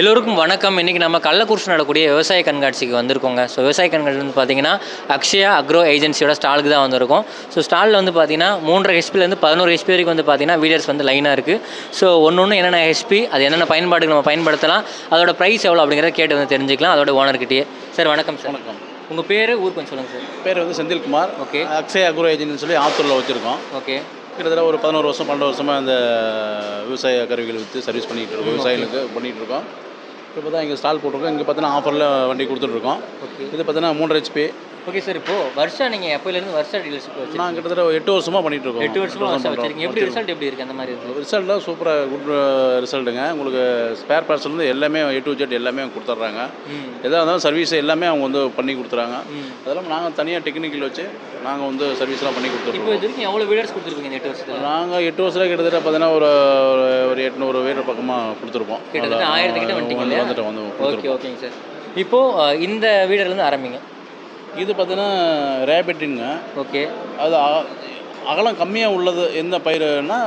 எல்லோருக்கும் வணக்கம். இன்றைக்கி நம்ம கள்ளக்குறிச்சி நடக்கூடிய விவசாய கண்காட்சிக்கு வந்திருக்கோங்க. ஸோ விவசாய கண்காட்சி வந்து பார்த்தீங்கன்னா அக்ஷயா அக்ரோ ஏஜென்சியோட ஸ்டாலுக்கு தான் வந்திருக்கோம். ஸோ ஸ்டாலில் வந்து பார்த்தீங்கன்னா மூன்றரை ஹெச்பிலேருந்து பதினோரு ஹெச்பி வரைக்கும் வந்து பார்த்தீங்கன்னா வீடியோஸ் வந்து லைனாக இருக்குது ஸோ ஒன்று ஒன்று என்னென்ன ஹெச்பி அது என்னென்ன பயன்பாடுக்கு நம்ம பயன்படுத்தலாம் அதோட ப்ரைஸ் எவ்வளோ அப்படிங்கிறத கேட்டு வந்து தெரிஞ்சுக்கலாம். அதோட ஓனர்கிட்டயே சார் வணக்கம் சார் வணக்கம். உங்கள் பேர் ஊர் கொஞ்சம் சொல்லுங்கள் சார் பேர் வந்து செந்தில்குமார். ஓகே அக்ஷய அக்ரோ ஏஜென்ட்னு சொல்லி ஆத்தூரில் வச்சுருக்கோம். ஓகே கிட்டத்தட்ட ஒரு பதினோரு வருஷம் பன்னெண்டு வருஷமாக இந்த விவசாய கருவிகள் விற்று சர்வீஸ் பண்ணிகிட்டு இருக்கோம். விவசாயிகளுக்கு பண்ணிகிட்டு இருக்கோம். இப்போ தான் இங்கே ஸ்டால் போட்டிருக்கோம். இங்கே பார்த்தீங்கன்னா ஆஃபரில் வண்டி கொடுத்துட்ருக்கோம். இது பார்த்தீங்கன்னா மூன்றரை ஹெச்பி ஓகே சார் இப்போது வருஷம் நீங்கள் எப்போலேருந்து வருஷம் டீலர்ஷிப் வச்சு நான் கிட்டத்தட்ட எட்டு வருஷமாக பண்ணிகிட்டு இருக்கோம். எட்டு வருஷமாக வருஷம் வச்சிருக்கீங்க. எப்படி ரிசல்ட் எப்படி இருக்குது அந்த மாதிரி இருக்குது ரிசல்ட்லாம் சூப்பராக குட் ரிசல்ட்டுங்க உங்களுக்கு ஸ்பேர் பார்ட்ஸ்லேருந்து எல்லாமே ஏ டு ஜெட் எல்லாமே கொடுத்துட்றாங்க. எதாக இருந்தாலும் சர்வீஸ் எல்லாமே அவங்க வந்து பண்ணி கொடுத்துறாங்க அதெல்லாம் நாங்கள் தனியாக டெக்னிக்கல் வச்சு நாங்கள் வந்து சர்வீஸ்லாம் பண்ணி இப்போ கொடுத்துருக்கோம் இது வரைக்கும் எவ்வளோ வீடியோஸ் கொடுத்துருக்கீங்க எட்டு வருஷத்தில்? நாங்கள் எட்டு வருஷத்தில் கிட்டத்தட்ட பார்த்தீங்கன்னா ஒரு ஒரு- எட்நூறு பேர் பக்கமாக கொடுத்துருப்போம். கிட்டத்தட்ட ஆயிரத்துக்கிட்ட வந்துட்டீங்க? வந்துட்டு வந்து ஓகே ஓகேங்க சார் இப்போது இந்த வீடியோலேருந்து ஆரம்பிங்க. இது பார்த்தீங்கன்னா ரேபிட்டுங்க ஓகே. அது அகலம் கம்மியாக உள்ளது எந்த பயிர்னா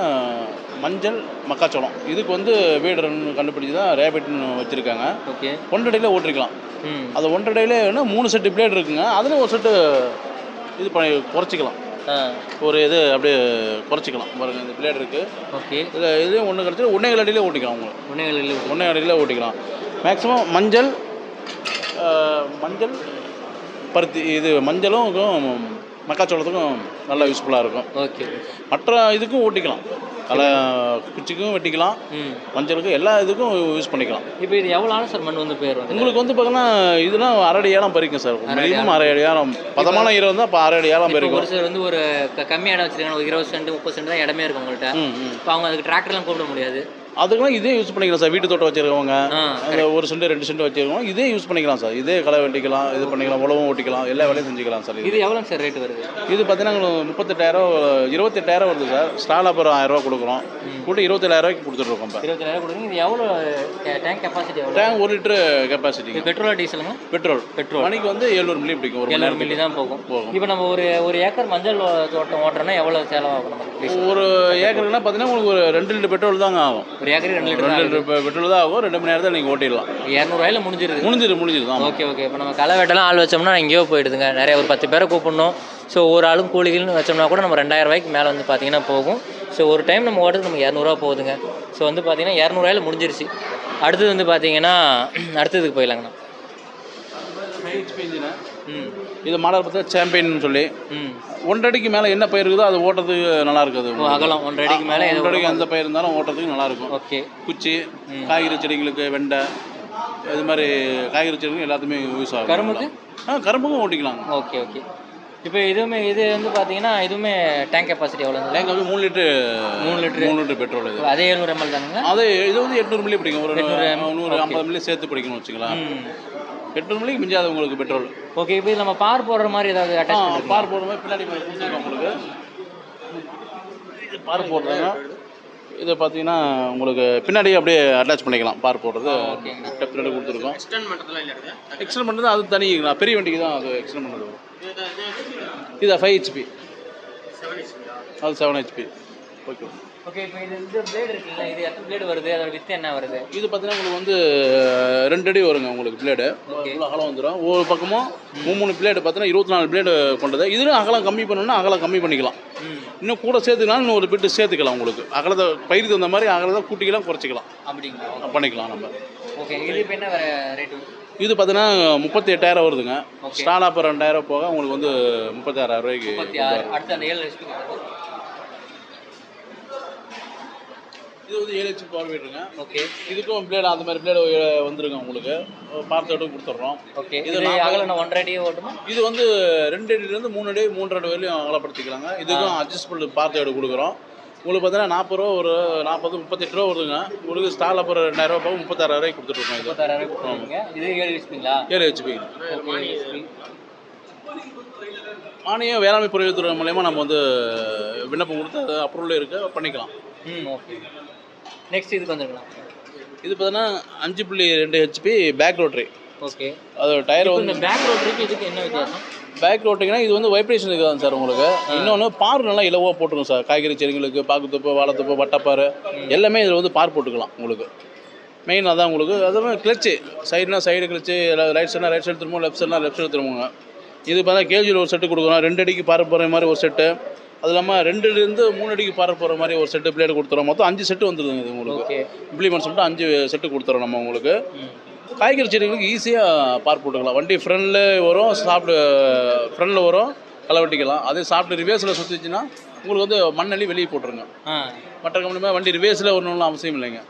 மஞ்சள் மக்காச்சோளம். இதுக்கு வந்து வீடுன்னு கண்டுபிடிச்சி தான் ரேபிட்னு வச்சுருக்காங்க. ஓகே. ஒன்றரையில் ஓட்டிருக்கலாம். அது ஒன்றரையில் என்ன மூணு செட்டு பிளேட் இருக்குங்க. அதில் ஒரு செட்டு இது பண்ணி குறைச்சிக்கலாம். ஒரு இது அப்படியே குறைச்சிக்கலாம். பாருங்க இந்த பிளேட் இருக்குது ஓகே. இதில் இதுலேயும் ஒன்று கிடச்சி ஒன்றே அடியிலே ஓட்டிக்கலாம் உங்களுக்கு உன்னைகளில் ஒன்றே அடியில் ஓட்டிக்கலாம். மேக்ஸிமம் மஞ்சள் மஞ்சள் பருத்தி இது மஞ்சளும் மக்காச்சோளத்துக்கும் நல்லா யூஸ்ஃபுல்லாக இருக்கும். ஓகே மற்ற இதுக்கும் ஓட்டிக்கலாம். தலை குச்சிக்கும் வெட்டிக்கலாம். மஞ்சளுக்கும் எல்லா இதுக்கும் யூஸ் பண்ணிக்கலாம். இப்போ இது எவ்வளோ ஆன சார் மண் வந்து போயிடும் வந்து உங்களுக்கு வந்து பார்த்தீங்கன்னா இதுனா அரை அடி ஏலம் பறிக்கும் சார். மினிமம் அரை அடி ஏலம் பதமான ஈரம் இருந்தால் இப்போ அரை அடி இப்போ பறிக்கும். ஒரு சிலர் வந்து ஒரு கம்மி இடம் வச்சிருக்காங்க. ஒரு இருபது சென்ட் முப்பது சென்ட் தான் இடமே இருக்கும் உங்கள்கிட்ட இப்போ அவங்க அதுக்கு டிராக்டர்லாம் கூப்பிட முடியாது. அதுக்கெல்லாம் இதே யூஸ் பண்ணிக்கலாம் சார். வீட்டு தோட்டம் வச்சிருக்கவங்க ஒரு சென்ட் ரெண்டு சென்ட் வச்சிருக்கோம் இதே யூஸ் பண்ணிக்கலாம் சார். இதே களை வெட்டிக்கலாம் இது பண்ணிக்கலாம் உழவும் ஓட்டிக்கலாம் எல்லா வேலையும் செஞ்சுக்கலாம் சார். இது எவ்வளோங்க சார் ரேட் வருது? இது பார்த்தீங்கன்னா முப்பத்தெட்டாயிரம் இருபத்தெட்டாயிரம் வருது சார். ஸ்டால் அப்புறம் ஆயிரம் ரூபா கொடுக்குறோம். கூட இருபத்தேழாயிரம் கொடுத்துட்ருக்கோம் இப்போ. இது எவ்வளோ டேங்க் கெப்பாசிட்டி எவ்வளோ? டேங்க் ஒரு லிட்டரு கெப்பாசிட்டிங்க இது பெட்ரோலா டீசலுங்க பெட்ரோல் பெட்ரோல் மணிக்கு வந்து எழுநூறு மில்லி பிடிக்கும். ஒரு எழுநூறு மில்லி தான் போகும். போகும். இப்போ நம்ம ஒரு ஒரு ஏக்கர் மஞ்சள் தோட்டம் ஓட்டுறோம்னா எவ்வளோ செலவாகும்? ஒரு ஏக்கருக்குன்னா பார்த்தீங்கன்னா உங்களுக்கு ஒரு ரெண்டு லிட்டர் பெட்ரோல் தாங்க ஆகும். ஒரு ஏக்கருக்கு ரெண்டு லிட்டர் ரெண்டு லிட்டர் பெட்ரோல் தான் ஆகும். ரெண்டு மணி நேரத்தில் நீங்கள் ஓட்டிடலாம். இரநூறுவாயில முடிஞ்சிருது. முடிஞ்சிரு முடிஞ்சிரு. தான் ஓகே ஓகே. இப்போ நம்ம களை வெட்டலாம் ஆள் வச்சோம்னா எங்கேயோ போயிடுதுங்க. நிறைய ஒரு பத்து பேரை கூப்பிடணும். ஸோ ஒரு ஆளும் கூலிகள்னு வச்சோம்னா கூட நம்ம ரெண்டாயிரம் ரூபாய்க்கு மேலே வந்து பார்த்தீங்கன்னா போகும். ஸோ ஒரு டைம் நம்ம ஓட்டுறது நமக்கு இரநூறுவா போகுதுங்க. ஸோ வந்து பார்த்தீங்கன்னா இரநூறுவாயில முடிஞ்சிருச்சு. அடுத்தது வந்து பார்த்தீங்கன்னா அடுத்ததுக்கு போயிடலாங்கண்ணா இது மாடல் பார்த்தா சாம்பியன் சொல்லி. ஒன்றடிக்கு மேலே என்ன பயிர் இருக்குதோ அது ஓட்டுறதுக்கு நல்லா இருக்குது. அகலம். ஒன்றரை அடிக்கு மேலே ஒன்றடிக்கு எந்த பயிர் இருந்தாலும் ஓட்டுறதுக்கு நல்லா இருக்கும். ஓகே. குச்சி காய்கறி செடிங்களுக்கு வெண்டை இது மாதிரி காய்கறி செடிகளுக்கு எல்லாத்துக்குமே யூஸ் ஆகும். கரும்புக்கு? ஆ கரும்புக்கும் ஓட்டிக்கலாம். Okay okay. இப்போ இதுவுமே இது வந்து பார்த்தீங்கன்னா இதுவுமே டேங்க் கெப்பாசிட்டி எவ்வளோங்க டேங்க் வந்து மூணு லிட்டரு மூணு லிட்டரு. மூணு லிட்டர் பெட்ரோல் இது. அதே எழுநூறு எம்எல் தானுங்களா? அது இது வந்து எட்நூறு மில்லி பிடிக்கும். ஒரு 800 நூறு ஐம்பது மில்லி சேர்த்து பிடிக்கணும் வச்சுக்கலாம். ம் எட்நூறு மில்லிக்கு மிஞ்சாது உங்களுக்கு பெட்ரோல். ஓகே இப்போ நம்ம பார் போடுற மாதிரி ஏதாவது அட்டாச் பார் போடுற மாதிரி பின்னாடி உங்களுக்கு. இது பார் போடுறாங்க. இதை பார்த்தீங்கன்னா உங்களுக்கு பின்னாடி அப்படியே அட்டாச் பண்ணிக்கலாம் பார் போடுறது. பின்னாடி கொடுத்துருக்கோம். எக்ஸ்டெண்ட் பண்ணுறது அது தனி பெரிய வண்டிக்கு தான் அது எக்ஸ்டெண்ட் வரும் இது ஃபைவ் ஹெச்பி அது செவன் ஹெச்பி ஓகே ஓகே இப்போ இது இந்த பிளேடு இருக்குல்ல இது எத்தனை பிளேடு வருது? அதோட வித்து என்ன வருது? இது பார்த்தீங்கன்னா உங்களுக்கு வந்து ரெண்டு அடி வருங்க உங்களுக்கு பிளேடு அகலம் வந்துடும் ஒவ்வொரு பக்கமும் மூணு மூணு பிளேடு பார்த்தீங்கன்னா இருபத்தி நாலு பிளேடு கொண்டது. இதுலையும் அகலம் கம்மி பண்ணணும்னா அகலம் கம்மி பண்ணிக்கலாம். இன்னும் கூட சேர்த்துக்கலாம் இன்னும் ஒரு பிட்டு சேர்த்துக்கலாம் உங்களுக்கு. அகலத்தை பயிர் தகுந்த மாதிரி அகலத்தை கூட்டிக்கலாம் குறைச்சிக்கலாம். அப்படிங்களா? பண்ணிக்கலாம் நம்ம. ஓகே இது இப்போ என்ன ரேட்டு இது பார்த்தீங்கன்னா முப்பத்தி எட்டாயிரம் வருதுங்க. ஸ்டால் அப்போ ரெண்டாயிரம் போக உங்களுக்கு வந்து முப்பத்தாயிரம் ரூபாய்க்கு முப்பத்தி ஆறு அடுத்து அந்த ஏழு லட்சத்துக்கு வருது. இது வந்து ஏழு ஹெச்பி பவர் வீடுங்க ஓகே இதுக்கும் பிளேடு அந்த மாதிரி பிளேடு வந்துருங்க உங்களுக்கு. பார்த்தோட்டும் கொடுத்துட்றோம் ஓகே இது இது நாற்பது- அகல நான் ஒன்றரை அடி ஓட்டுமா? இது வந்து ரெண்டு அடியிலேருந்து மூணு அடி மூன்றரை அடி வரையும் அகலப்படுத்திக்கலாங்க. இதுக்கும் அட்ஜஸ்ட்மெண்ட் பார்த்து எடு கொடுக்குறோம். உங்களுக்கு பார்த்தீங்கன்னா நாற்பது ரூபா ஒரு நாற்பது முப்பத்தெட்டு ரூபா வருதுங்க. உங்களுக்கு ஸ்டால் அப்புறம் ரெண்டாயிரம் ரூபா போக முப்பத்தாறு ரூபாய்க்கு கொடுத்துட்ருக்கோம் இது. கொடுத்துருவீங்க இது ஏழு ஹெச்பிங்களா ஏழு ஹெச்பி மானியம் வேளாண்மை பொறியியல் மூலயமா நம்ம வந்து விண்ணப்பம் கொடுத்து அது அப்ரூவல் இருக்க பண்ணிக்கலாம். ம் ஓகே நெக்ஸ்ட் இதுக்கு வந்துருக்கலாம். இது பார்த்தீங்கன்னா அஞ்சு புள்ளி ரெண்டு ஹெச்பி பேக் ரோட்ரி ஓகே அது டயர் வந்து பேக் ரோட்டருக்கு இதுக்கு என்ன வித்தியாசம்? பேக் ரோட்டிங்கன்னா இது வந்து வைப்ரேஷன் இருக்குதான் சார் உங்களுக்கு. இன்னொன்று பார் நல்லா இலவாக போட்டுருக்கும் சார். காய்கறி செடிங்களுக்கு பாக்குத்தொப்பு வாழைத்தொப்பு வட்டப்பாறு எல்லாமே இதில் வந்து பார் போட்டுக்கலாம் உங்களுக்கு. மெயின் அதான் உங்களுக்கு. அதுவும் கிளச்சு சைடுனா சைடு கிளச்சு ரைட் சைட்னா ரைட் சைடு திரும்பவும் லெஃப்ட் சைட்னா லெஃப்ட் சைடு திரும்புங்க. இது பார்த்தா கேஜியில் ஒரு செட்டு கொடுக்குறோம். ரெண்டு அடிக்கு பார போகிற மாதிரி ஒரு செட்டு அது இல்லாமல் ரெண்டுலேருந்து மூணு அடிக்கு பார போகிற மாதிரி ஒரு செட்டு பிளேடு கொடுத்துறோம். மொத்தம் அஞ்சு செட்டு வந்துடுதுங்க இது உங்களுக்கு. இம்ப்ளிமெண்ட் சொல்லிட்டு அஞ்சு செட்டு கொடுத்துறோம் நம்ம உங்களுக்கு. காய்கறி செடிகளுக்கு ஈஸியாக பார் போட்டுக்கலாம். வண்டி ஃப்ரண்டில் வரும் சாப்பிட்டு ஃப்ரண்டில் வரும் களை வெட்டிக்கலாம் அதே சாப்பிட்டு ரிவேர்ஸில் சுற்றிச்சுன்னா உங்களுக்கு வந்து மண்ணள்ளி வெளியே போட்டுருங்க. மற்ற கம்பெனி மாதிரி வண்டி ரிவேர்ஸில் வரணும்னு அவசியம் இல்லைங்க.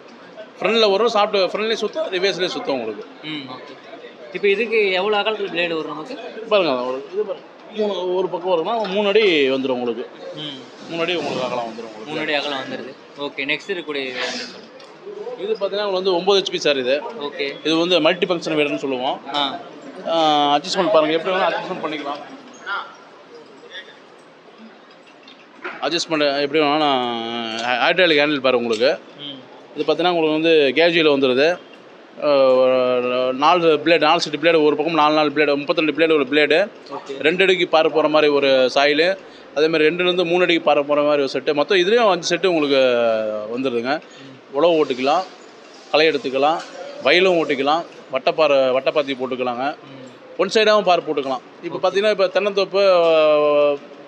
ஃப்ரண்டில் வரும் சாப்பிட்டு ஃப்ரண்ட்லேயும் சுற்றும் ரிவேர்ஸ்லேயும் சுற்றும் உங்களுக்கு. இப்போ இதுக்கு எவ்வளோ அகலத்தில் பிளேடு வரும் நமக்கு? பாருங்க இது பாருங்க. மூணு ஒரு பக்கம் வரும்னா மூணு அடி வந்துடும் உங்களுக்கு. மூணு அடி உங்களுக்கு அகலம் வந்துடும் உங்களுக்கு. முன்னாடி அகலம் வந்துடுது ஓகே நெக்ஸ்ட் இருக்கக்கூடிய இது பார்த்தீங்கன்னா உங்களுக்கு வந்து ஒம்பது ஹெச்பி சார் இது. ஓகே இது வந்து மல்டி ஃபங்க்ஷன் வேடுன்னு சொல்லுவோம் அட்ஜஸ்ட்மெண்ட் பாருங்கள் எப்படி வேணால் அட்ஜஸ்ட்மெண்ட் பண்ணிக்கலாம். அட்ஜஸ்ட்மெண்ட் எப்படி வேணாலும் ஹைட்ராலிக் ஹேண்டில் பாரு உங்களுக்கு. இது பார்த்தீங்கன்னா உங்களுக்கு வந்து கேஜியில் வந்துடுது நாலு பிளேடு நாலு செட்டு பிளேடு ஒரு பக்கம் நாலு நாலு பிளேடு முப்பத்திரெண்டு பிளேடு ஒரு பிளேடு ரெண்டு அடிக்கு பாரு போகிற மாதிரி ஒரு சாயில் அதேமாதிரி ரெண்டுலேருந்து மூணு அடிக்கு பாரு போகிற மாதிரி ஒரு செட்டு மொத்தம் இதுலேயும் அஞ்சு செட்டு உங்களுக்கு வந்துடுதுங்க உழவு ஓட்டிக்கலாம் களை எடுத்துக்கலாம் வயலும் ஓட்டிக்கலாம் வட்டப்பாறை வட்டப்பாத்தி போட்டுக்கலாங்க. ஒன் சைடாகவும் பார் போட்டுக்கலாம். இப்போ பார்த்தீங்கன்னா இப்போ தென்னந்தோப்பு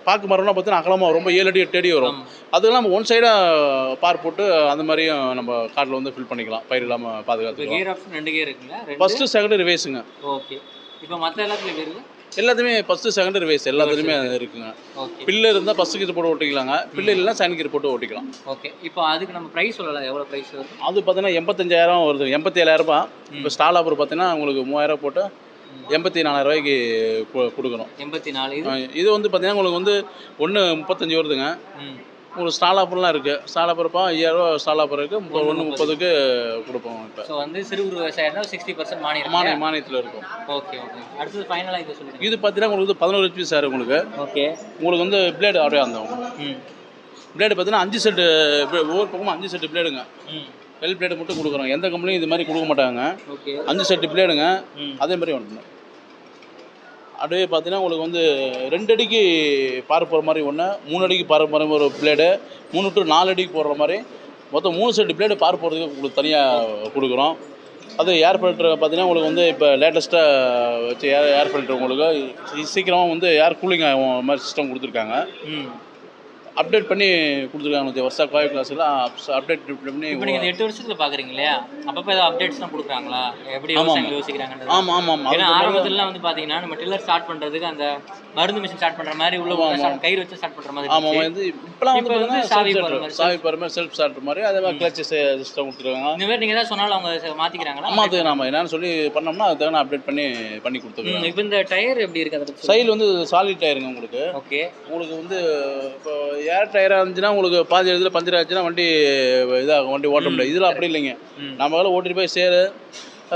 பாக்கு மரம்னா பார்த்தீங்கன்னா அகலமாக ரொம்ப ஏழு அடி எட்டு அடி வரும். அதெல்லாம் நம்ம ஒன் சைடாக பார் போட்டு அந்த மாதிரியும் நம்ம காட்டில் வந்து ஃபில் பண்ணிக்கலாம். பயிர் இல்லாமல் பாதுகாத்துக்கலாம். கியர் ஆப்ஷன் ரெண்டு கியர் இருக்குங்களா ஃபஸ்ட்டு செகண்ட் ரிவேஸுங்க ஓகே இப்போ மற்ற எல்லாத்துலையும் எப்படி இருக்கு? எல்லாத்துமே ஃபஸ்ட்டு செகண்ட் ரிவேஸ் எல்லாத்துலேயுமே இருக்குங்க. பில்லு இருந்தால் ஃபஸ்ட்டு கீர் போட்டு ஓட்டிக்கலாங்க. பில்லு இல்லைன்னா செகண்ட் கீர் போட்டு ஓட்டிக்கலாம். ஓகே இப்போ அதுக்கு நம்ம ப்ரைஸ் சொல்லலாம் எவ்வளோ ப்ரைஸ் அது பார்த்தீங்கன்னா எண்பத்தஞ்சாயிரம் வருது. எண்பத்தி ஏழாயிரம் ரூபாய் இப்போ ஸ்டால் ஆஃபர் பார்த்தீங்கன்னா உங்களுக்கு மூவாயிரம் போட்டு எண்பத்தி நாலாயிரம் ரூபாய்க்கு கு- கொடுக்கணும். எண்பத்தி நாலு இது? வந்து பார்த்தீங்கன்னா உங்களுக்கு வந்து ஒன்று முப்பத்தஞ்சு வருதுங்க. உங்களுக்கு ஸ்டால் ஆஃபர்லாம் இருக்குது ஸ்டால் ஆஃபர்ப்பா ஐயாயிரரூவா ஸ்டால் ஆஃபர் இருக்குது முப்பது. ஒன்று முப்பதுக்கு கொடுப்போம் இப்போ. ஸோ வந்து சிறு குறு விவசாயம் சிக்ஸ்டி பர்சன்ட் மானியம் மானிய மானியத்தில் இருக்கும். ஓகே ஓகே அடுத்தது ஃபைனலாக இதை சொல்லுங்கள் இது பார்த்தீங்கன்னா உங்களுக்கு வந்து பதினோரு ஹெச்பி சார் உங்களுக்கு. ஓகே உங்களுக்கு வந்து பிளேடு அப்படியே அந்த ம். பிளேடு பார்த்தீங்கன்னா அஞ்சு செட்டு ஒவ்வொரு பக்கமும் அஞ்சு செட்டு பிளேடுங்க ம். வெல் பிளேடு மட்டும் கொடுக்குறோம். எந்த கம்பெனியும் இது மாதிரி கொடுக்க மாட்டாங்க. ஓகே அஞ்சு செட்டு பிளேடுங்க அதே மாதிரி ஒன்று அப்படியே பார்த்தீங்கன்னா உங்களுக்கு வந்து ரெண்டு அடிக்கு பாரு போகிற மாதிரி ஒன்று மூணு அடிக்கு பாரு போகிற மாதிரி ஒரு பிளேடு மூணு டு நாலு அடிக்கு போடுற மாதிரி. மொத்தம் மூணு செட்டு பிளேடு பார் போகிறதுக்கு உங்களுக்கு தனியாக கொடுக்குறோம். அது ஏர் ஃபில்டர் பார்த்தீங்கன்னா உங்களுக்கு வந்து இப்போ லேட்டஸ்ட்டாக வச்சு ஏர் ஏர் ஃபில்டர் உங்களுக்கு சீக்கிரமாக வந்து ஏர் கூலிங் ஆகும் மாதிரி சிஸ்டம் கொடுத்துருக்காங்க. அப்டேட் பண்ணி கொடுத்துருக்காங்க வருஷா கோவை கிளாஸ்லாம் அப்டேட் பண்ணி இப்போ நீங்கள் இந்த எட்டு வருஷத்துல பார்க்குறீங்க இல்லையா அப்பப்போ ஏதாவது அப்டேட்ஸ்லாம் கொடுக்குறாங்களா? எப்படி. விவசாயிகள் யோசிக்கிறாங்கன்றது? ஆமாம் ஆமாம் ஏன்னா ஆரம்பத்துலலாம் வந்து பார்த்தீங்கன்னா நம்ம டில்லர் ஸ்டார்ட் பண்ணுறதுக்கு அந்த மருந்து மிஷின் ஸ்டார்ட் பண்ணுற மாதிரி உள்ள கயிறு வச்சு ஸ்டார்ட் பண்ணுற மாதிரி ஆமாம். வந்து இப்போலாம் வந்து இப்ப வந்து சாவி சாவி போகிற மாதிரி செல்ஃப் ஸ்டார்ட் மாதிரி அதே மாதிரி கிளச் சிஸ்டம் கொடுத்துருக்காங்க. இந்த மாதிரி நீங்கள் ஏதாவது சொன்னாலும் அவங்க ஆமாம் அது நம்ம என்னன்னு சொல்லி பண்ணோம்னா அது தேவை அப்டேட் பண்ணி பண்ணி கொடுத்துருக்கோம் இப்போ இந்த டயர் எப்படி இருக்கு அதை பத்தி சைல் வந்து சாலிட் டயருங்க உங்களுக்கு. ஓகே. உங்களுக்கு வந்து இப்போ ஏர் டயராக இருந்துச்சுன்னா உங்களுக்கு பாதி இடத்துல பஞ்சர் ஆச்சுன்னா வண்டி இதாகும் வண்டி ஓட்ட முடியாது. இதில் அப்படி இல்லைங்க. ம். நம்ம வேலை ஓட்டிட்டு போய் சேரு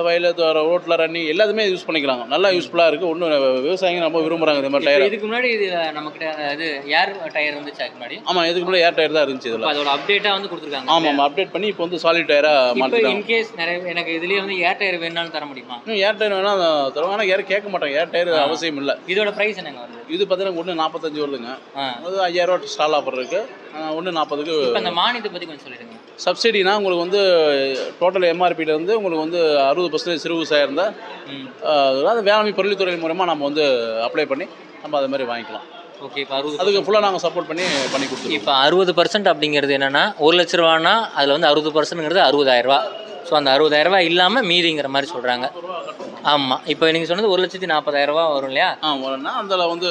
வயல் ரோட்டில் ரன்னி எல்லாத்துமே யூஸ் பண்ணிக்கலாங்க நல்லா யூஸ்ஃபுல்லாக இருக்குது ஒன்றும் விவசாயிங்க ரொம்ப விரும்புகிறாங்க இந்த மாதிரி டயர். இதுக்கு முன்னாடி இது நம்மக்கிட்ட இது ஏர் டயர் வந்துச்சு அதுக்கு முன்னாடி? ஆமாம் இதுக்கு முன்னாடி ஏர் டயர் தான் இருந்துச்சு இதில். அதோட அப்டேட்டாக வந்து கொடுத்துருக்காங்க ஆமாம் அப்டேட் பண்ணி இப்போ வந்து சாலிட் டயராக மாற்றிட்டாங்க இன்கேஸ் நிறைய எனக்கு இதுலயே வந்து ஏர் டயர் வேணும்னாலும் தர முடியுமா? இன்னும் ஏர் டயர் வேணால் தருவாங்க ஆனால் யாரும் கேட்க மாட்டாங்க. ஏர் டயர் அவசியம் இல்லை. இதோட ப்ரைஸ் என்னங்க வருது? இது பார்த்தீங்கன்னா ஒன்று நாற்பத்தஞ்சு வருதுங்க. அது ஐயாயிரரூவா ஸ்டால் ஆஃபர் இருக்குது ஒன்று நாற்பதுக்கு அந்த மானியத்தை பற்றி கொஞ்சம் சொல்லிடுங்க. சப்சிடினா உங்களுக்கு வந்து டோட்டல் எம்ஆர்பியிலேருந்து உங்களுக்கு வந்து அறுபது பர்சன்டேஜ் சிறு விவசாயம் இருந்தால் ம். அது வேளாண்மை பொருள்துறை மூலமாக நம்ம வந்து அப்ளை பண்ணி நம்ம அது மாதிரி வாங்கிக்கலாம். ஓகே இப்போ அறுபது அதுக்கு ஃபுல்லாக நாங்கள் சப்போர்ட் பண்ணி பண்ணி கொடுத்துருக்கோம். இப்போ அறுபது பர்சன்ட் அப்படிங்கிறது என்னன்னா ஒரு லட்ச ரூபான்னா அதில் வந்து அறுபது பர்சன்ட்ங்கிறது அறுபதாயிரம் ரூபா. ஸோ அந்த அறுபதாயிரம் ரூபாய் இல்லாமல் மீதிங்கிற மாதிரி சொல்கிறாங்க ஆமாம் இப்போ நீங்கள் சொன்னது ஒரு லட்சத்தி நாற்பதாயிரம் ரூபா வரும் இல்லையா? ஆ வரேன்னா அதில் வந்து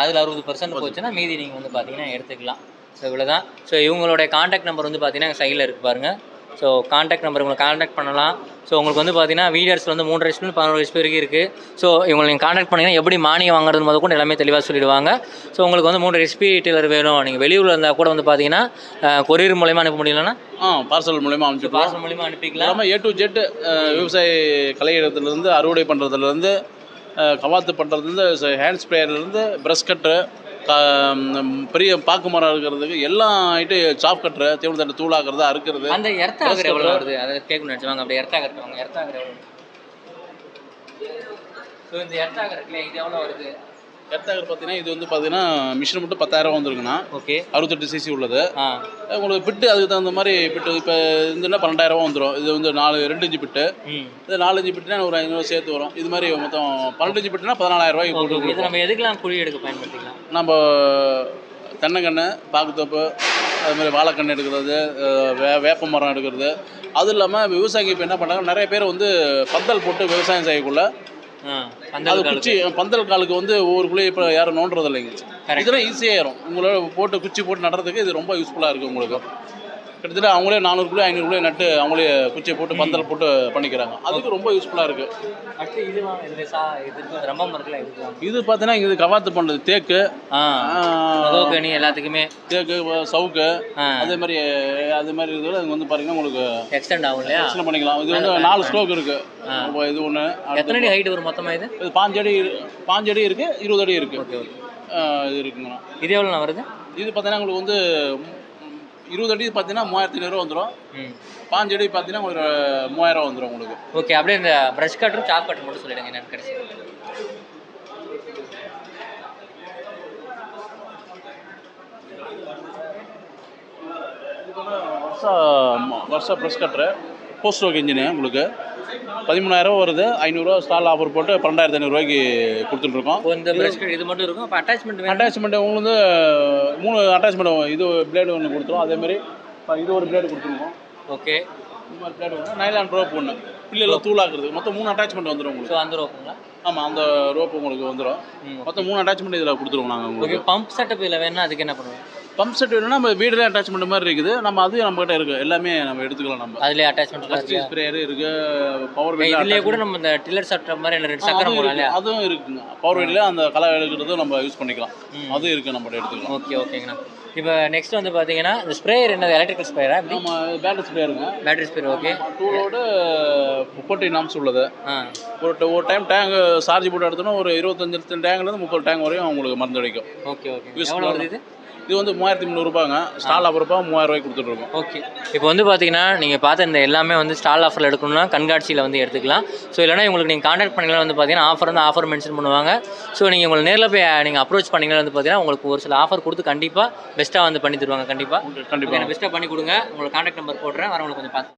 அதில் அறுபது பர்சன்ட் போச்சுன்னா மீதி நீங்கள் வந்து பார்த்தீங்கன்னா எடுத்துக்கலாம். ஸோ இவ்வளோ தான் ஸோ இவங்களுடைய காண்டாக்ட் நம்பர் வந்து பார்த்தீங்கன்னா சைடில் இருக்கு பாருங்கள் ஸோ காண்டாக்ட் நம்பர் உங்களை காண்டாக்ட் பண்ணலாம். ஸோ உங்களுக்கு வந்து பார்த்தீங்கன்னா வீடியோஸ் வந்து மூன்று ஹெச்பி பதினோரு ஹெச்பி வரைக்கும் இருக்குது ஸோ இவங்களை நீங்கள் காண்டாக்ட் பண்ணிங்கன்னா எப்படி மானியம் வாங்குறது முதல் கூட எல்லாமே தெளிவாக சொல்லிடுவாங்க. ஸோ உங்களுக்கு வந்து மூன்று ஹெச்பி டீலர் வேணும். நீங்கள் வெளியூரில் இருந்தால் கூட வந்து பார்த்தீங்கன்னா கொரியர் மூலயமா அனுப்ப முடியலன்னா? ஆ பார்சல் மூலயமா அனுப்பிச்சுப்போம் பார்சல் மூலியமாக அனுப்பிக்கலாம். ஏ டு ஜெட் விவசாய கலையிடத்துலேருந்து அறுவடை பண்ணுறதுலேருந்து கவாத்து பண்ணுறதுலேருந்து ஹேண்ட் ஸ்ப்ரேயர்லேருந்து ப்ரஷ் பெரிய பாக்கு மரம் இருக்கிறதுக்கு எல்லா ஐட்டம் சாப் கட்டுற தீவன தட்டு தூளாக்குறது அறுக்கிறது. அந்த எவ்வளோ வருது? அதை கேட்கணும் நினச்சிவாங்க அப்படி எர்த்தாகர் வாங்க எர்த்தாகர் எவ்வளோ ஸோ இந்த இது எவ்வளோ வருது? எர்த்தாகர் பார்த்தீங்கன்னா இது வந்து பார்த்தீங்கன்னா மிஷின் மட்டும் பத்தாயிரம் வந்துருக்குண்ணா. ஓகே. அறுபத்தெட்டு சிசி உள்ளது. உங்களுக்கு பிட்டு அதுக்கு தகுந்த மாதிரி பிட்டு இப்போ இதுன்னா பன்னெண்டாயிரம் வந்துடும் இது வந்து நாலு ரெண்டு இன்ச்சு பிட்டு. இது நாலு இன்ச்சு பிட்டுனா ஒரு ஐநூறு சேர்த்து வரும். இது மாதிரி மொத்தம் பன்னெண்டு இன்ச்சு பிட்டுனா பதினாலாயிரம் ரூபாய்க்கு ஓகே போட்டு நம்ம எதுக்கெல்லாம் குழி எடுக்க பயன்படுத்திக்கலாம்? நம்ம தென்னங்கன்று பாக்குத்தோப்பு அது மாதிரி வாழைக்கன்று எடுக்கிறது வே வேப்ப மரம் எடுக்கிறது. அது இல்லாமல் விவசாயிங்க இப்போ என்ன பண்ணுறாங்க நிறைய பேர் வந்து பந்தல் போட்டு விவசாயம் செய்யக்குள்ள அது பந்தல் குச்சி பந்தல் காலுக்கு வந்து ஒவ்வொரு குழியை இப்போ யாரும் நோண்டுறது இல்லைங்க. இதெல்லாம் ஈஸியாக ஏறும் உங்களோட போட்டு குச்சி போட்டு நடுறதுக்கு இது ரொம்ப யூஸ்ஃபுல்லாக இருக்குது உங்களுக்கு. கிட்டத்தட்ட அவங்களே நானூறு குழி ஐநூறு குழி நட்டு அவங்களே குச்சியை போட்டு பந்தல் போட்டு பண்ணிக்கிறாங்க. அதுக்கு ரொம்ப யூஸ்ஃபுல்லாக இருக்குது இது பார்த்தீங்கன்னா இது கவாத்து பண்ணுறது தேக்கு. மதோகனி எல்லாத்துக்குமே. தேக்கு சவுக்கு. அதே மாதிரி அது மாதிரி இதில் வந்து பாத்தீங்கன்னா உங்களுக்கு எக்ஸ்டெண்ட் ஆகும் இல்லையா? பிரச்சனை பண்ணிக்கலாம். இது வந்து நாலு ஸ்ட்ரோக் இருக்கு. ஆ. அப்போ இது ஒன்று எத்தனை அடி ஹைட் வரும் மொத்தமாக இது? இது பாஞ்சு அடி பாஞ்சு அடி இருக்கு இருபது அடி இருக்கு. Okay okay. ஆ, இது இருக்குங்கண்ணா. இது எவ்வளோ வருது? இது பார்த்தீங்கன்னா உங்களுக்கு வந்து இருபது அடி பார்த்தீங்கன்னா மூவாயிரத்தி ஐநூறுரூவா வந்துடும் பாஞ்சு அடி பார்த்தீங்கன்னா உங்களுக்கு மூவாயிரம் வந்துடும் உங்களுக்கு. ஓகே அப்படியே இந்த ப்ரஷ் கட்டரும் சாப் கட்டர் மட்டும் சொல்லிடுங்க என்னன்னு கடைசி. வருஷா வருஷா ப்ரெஸ் கட்டுற போஸ்ட் ஒர்க் இன்ஜினு உங்களுக்கு. பதிமூணாயிரம் வருது ஐநூறுரூவா ஸ்டால் ஆஃபர் போட்டு பன்னெண்டாயிரத்தி ஐநூறுரூவாய்க்கு கொடுத்துட்ருக்கோம் இப்போ இந்த இது மட்டும் இருக்கும் அட்டாச்மெண்ட் அட்டாச்மெண்ட் உங்களுக்கு மூணு அட்டாச்மெண்ட் இது பிளேடு ஒன்று கொடுத்துரும். அதேமாதிரி இது ஒரு பிளேடு கொடுத்துருவோம் ஓகே. இந்த மாதிரி பிளேடு ஒன்று நைலான் ரோப் ஒன்று பிள்ளைலாம் தூளாக்குறது. மொத்தம் மூணு அட்டாச்மெண்ட் வந்துடும் உங்களுக்கு. அந்த ரோப்புங்களா ஆமாம் அந்த ரோப் உங்களுக்கு வந்துடும் மொத்தம் மூணு அட்டாச்மெண்ட் இதில் கொடுத்துருவோம் நாங்கள் உங்களுக்கு. பம்ப் செட்டப் இதில் வேணும்னா அதுக்கு என்ன பண்ணுவோம் பம்ப் செட் வேணும்னா நம்ம வீடுல அட்டாச்மெண்ட் மாதிரி இருக்குது. நம்ம அது நம்மகிட்ட இருக்குது எல்லாமே நம்ம எடுத்துக்கலாம் நம்ம. அதுலேயே அட்டாச்மெண்ட் ஸ்ப்ரேயர் இருக்கு. பவர் இதுலேயே கூட நம்ம இந்த டில்லர் சாப்பிட்ற மாதிரி ரெண்டு சக்கரம் போடலாம் அதுவும் இருக்குங்க. பவர் வெயிட்ல அந்த களை எடுக்கிறதும் நம்ம யூஸ் பண்ணிக்கலாம். அதுவும் இருக்கு நம்ம எடுத்துக்கலாம். ஓகே ஓகேங்கண்ணா. இப்போ நெக்ஸ்ட் வந்து பார்த்தீங்கன்னா இந்த ஸ்ப்ரேயர் என்னது? எலக்ட்ரிக்கல் ஸ்ப்ரேயரா நம்ம பேட்டரி ஸ்ப்ரேயருங்க பேட்டரி ஸ்ப்ரே ஓகே டூலோடு முப்பத்தி நாம்ஸ் உள்ளது ஒரு ஒரு டைம் டேங்க் சார்ஜ் போட்டு எடுத்தோன்னா ஒரு இருபத்தஞ்சு டேங்க்லேருந்து முப்பது டேங்க் வரையும் உங்களுக்கு மருந்து அடிக்கும். ஓகே ஓகே எவ்வளோ இது? இது வந்து மூவாயிரத்தி முந்நூறுபாங்க ஸ்டால் அப்புறப்பா மூவாயிரம் ரூபாய்க்கு கொடுத்துட்ருக்கோம் ஓகே இப்போ வந்து பார்த்தீங்கன்னா நீங்கள் பார்த்த இந்த எல்லாமே வந்து ஸ்டால் ஆஃபரில் எடுக்கணும்னா கண்காட்சியில் வந்து எடுத்துக்கலாம். ஸோ இல்லைனா உங்களுக்கு நீங்கள் காண்டாக்ட் பண்ணிங்கன்னா வந்து பார்த்தீங்கன்னா ஆஃபர் வந்து ஆஃபர் மென்ஷன் பண்ணுவாங்க. ஸோ நீங்கள் உங்களுக்கு நேரில் போய் நீங்கள் அப்ரோச் பண்ணிங்கன்னா வந்து பார்த்தீங்கன்னா உங்களுக்கு ஒரு சில ஆஃபர் கொடுத்து கண்டிப்பாக பெஸ்ட்டாக வந்து பண்ணி தருவாங்க கண்டிப்பாக கண்டிப்பாக பெஸ்ட்டாக பண்ணி கொடுங்க. உங்களுக்கு காண்டாக்ட் நம்பர் போடுறேன். வரவங்களுக்கு கொஞ்சம் பார்த்து